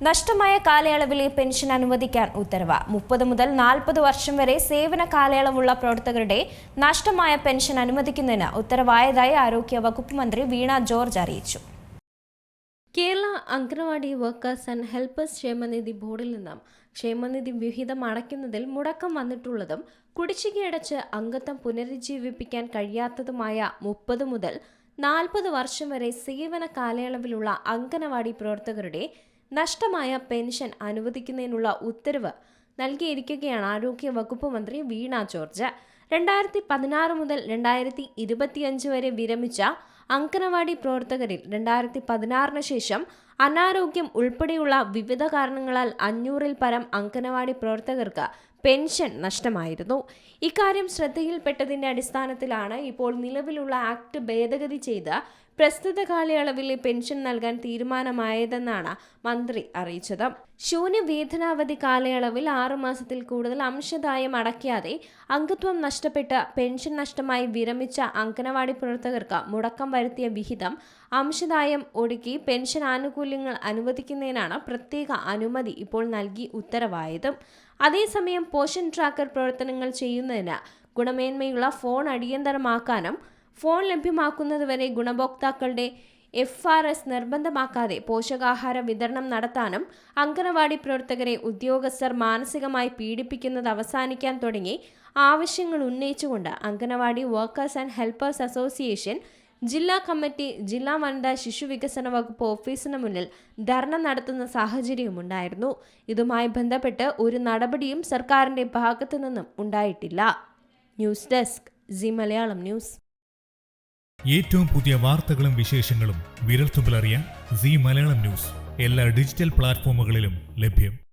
നഷ്ടമായ കാലയളവിലെ പെൻഷൻ അനുവദിക്കാൻ ഉത്തരവ്. മുപ്പത് മുതൽ നാൽപ്പത് വർഷം വരെ സേവന കാലയളവുള്ള പ്രവർത്തകരുടെ നഷ്ടമായ പെൻഷൻ അനുവദിക്കുന്നതിന് ഉത്തരവായതായി ആരോഗ്യ വകുപ്പ് മന്ത്രി വീണ ജോർജ് അറിയിച്ചു. Kerala anganwadi workers and helpers ക്ഷേമനിധി ബോർഡിൽ നിന്നും ക്ഷേമനിധി വിഹിതം അടയ്ക്കുന്നതിൽ മുടക്കം വന്നിട്ടുള്ളതും കുടിശ്ശികയടച്ച് അംഗത്വം പുനരുജ്ജീവിപ്പിക്കാൻ കഴിയാത്തതുമായ മുപ്പത് മുതൽ നാൽപ്പത് വർഷം വരെ സേവന കാലയളവിലുള്ള അംഗനവാടി പ്രവർത്തകരുടെ നഷ്ടമായ പെൻഷൻ അനുവദിക്കുന്നതിനുള്ള ഉത്തരവ് നൽകിയിരിക്കുകയാണ് ആരോഗ്യ വകുപ്പ് മന്ത്രി വീണ ജോർജ്. രണ്ടായിരത്തി പതിനാറ് മുതൽ രണ്ടായിരത്തി ഇരുപത്തിയഞ്ച് വരെ വിരമിച്ച അങ്കനവാടി പ്രവർത്തകരിൽ രണ്ടായിരത്തി പതിനാറിന് ശേഷം അനാരോഗ്യം ഉൾപ്പെടെയുള്ള വിവിധ കാരണങ്ങളാൽ അഞ്ഞൂറിൽ പരം അങ്കനവാടി പ്രവർത്തകർക്ക് പെൻഷൻ നഷ്ടമായിരുന്നു. ഇക്കാര്യം ശ്രദ്ധയിൽപ്പെട്ടതിന്റെ അടിസ്ഥാനത്തിലാണ് ഇപ്പോൾ നിലവിലുള്ള ആക്ട് ഭേദഗതി ചെയ്ത് പ്രസ്തുത കാലയളവിലെ പെൻഷൻ നൽകാൻ തീരുമാനമായതെന്നാണ് മന്ത്രി അറിയിച്ചത്. ശൂന്യവേതനാവധി കാലയളവിൽ ആറു മാസത്തിൽ കൂടുതൽ അംശദായം അടയ്ക്കാതെ അംഗത്വം നഷ്ടപ്പെട്ട് പെൻഷൻ നഷ്ടമായി വിരമിച്ച അംഗനവാടി പ്രവർത്തകർക്ക് മുടക്കം വരുത്തിയ വിഹിതം അംശദായം ഒടുക്കി പെൻഷൻ ആനുകൂല്യങ്ങൾ അനുവദിക്കുന്നതിനാണ് പ്രത്യേക അനുമതി ഇപ്പോൾ നൽകി ഉത്തരവായതും. അതേസമയം പോഷൻ ട്രാക്കർ പ്രവർത്തനങ്ങൾ ചെയ്യുന്നതിന് ഗുണമേന്മയുള്ള ഫോൺ അടിയന്തരമാക്കാനും ഫോൺ ലഭ്യമാക്കുന്നതുവരെ ഗുണഭോക്താക്കളുടെ എഫ് ആർ എസ് നിർബന്ധമാക്കാതെ പോഷകാഹാര വിതരണം നടത്താനും അങ്കനവാടി പ്രവർത്തകരെ ഉദ്യോഗസ്ഥർ മാനസികമായി പീഡിപ്പിക്കുന്നത് അവസാനിക്കാൻ തുടങ്ങി ആവശ്യങ്ങൾ ഉന്നയിച്ചുകൊണ്ട് anganwadi workers and helpers association ജില്ലാ കമ്മിറ്റി ജില്ലാ വനിതാ ശിശുവികസന വകുപ്പ് ഓഫീസിന് മുന്നിൽ ധർണ നടത്തുന്ന സാഹചര്യമുണ്ടായിരുന്നു ഇതുമായി ബന്ധപ്പെട്ട് ഒരു നടപടിയും സർക്കാരിന്റെ ഭാഗത്തു നിന്നും ഉണ്ടായിട്ടില്ല. News desk Zee Malayalam news. ഏറ്റവും പുതിയ വാർത്തകളും വിശേഷങ്ങളും വിരൽത്തുമ്പിലറിയാൻ സി മലയാളം ന്യൂസ്. എല്ലാ ഡിജിറ്റൽ പ്ലാറ്റ്ഫോമുകളിലും ലഭ്യം.